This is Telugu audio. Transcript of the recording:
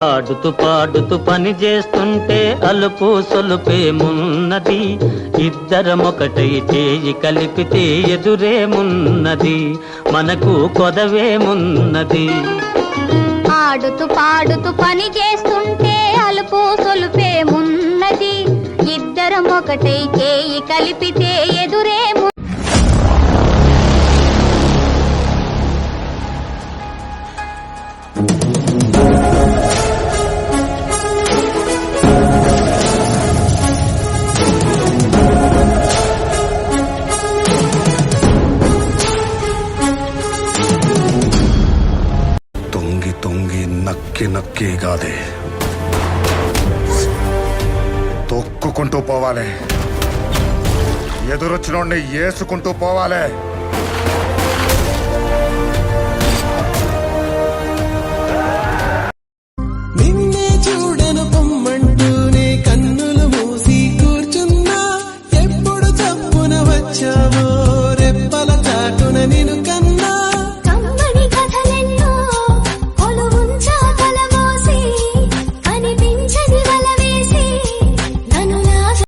పాడుతూ పాడుతూ పని చేస్తుంటే అలుపు సొలుపేమున్నది ఇద్దరమొకటై చేయి కలిపితే ఎదురేమున్నది మనకు కొదవేమున్నది పాడుతూ పాడుతూ పని చేస్తుంటే అలుపు సొలుపేమున్నది ఇద్దరం చేయి కలిపితే ఎదురేము తొంగి తొంగి నక్కి నక్కి కాదే తొక్కుకుంటూ పోవాలి ఎదురొచ్చినోడిని ఏసుకుంటూ పోవాలి నిన్నే